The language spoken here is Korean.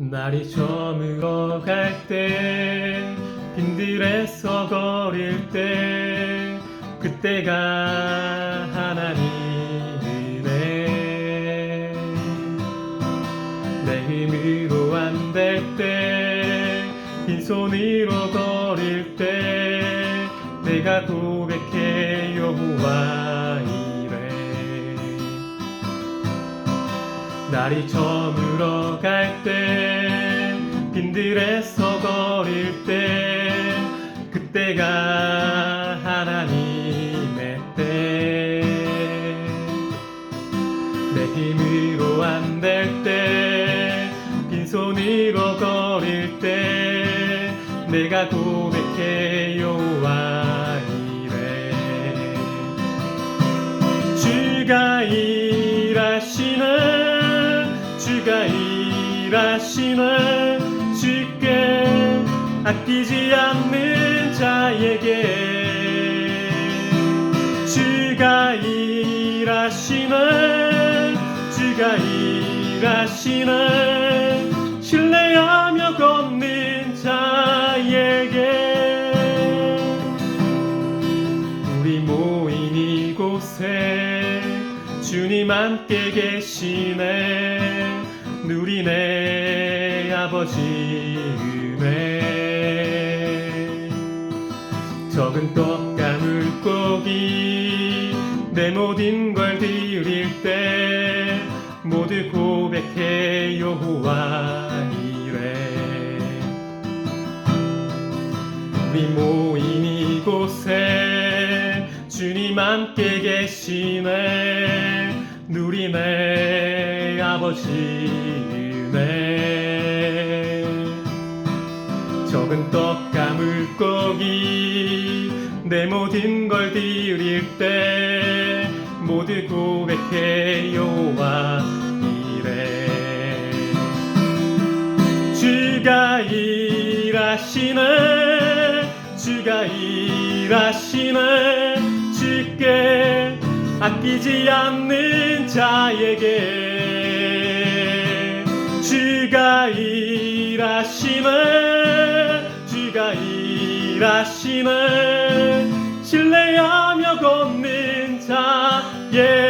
날이 저물어 갈 때 빈들에서 거릴 때 그때가 하나님 은혜. 내 힘으로 안 될 때 빈손으로 거릴 때 내가 고백해 여호와 이래. 날이 저물어 들에서 거릴 때 그때가 하나님의 때. 내 힘으로 안 될 때 빈손으로 거릴 때 내가 고백해 여호와 이래. 주가 일하시는 주가 일하시는 아끼지 않는 자에게 주가 일하시는 주가 일하시는 신뢰하며 걷는 자에게 우리 모인 이곳에 주님 함께 계시네. 누리네 아버지 은혜 적은 떡과 물고기. 내 모든 걸 드릴 때 모두 고백해 여호와 이래. 우리 모인 이곳에 주님 함께 계시네. 누리네 아버지 은혜 적은 떡과 물고기 내 모든 걸 드릴 때 모두 고백해 여호와 이래. 주가 일하시네 주가 일하시네 주께 아끼지 않는 자에게. 주가 일하시네 일하심을 신뢰하며 걷는 자예.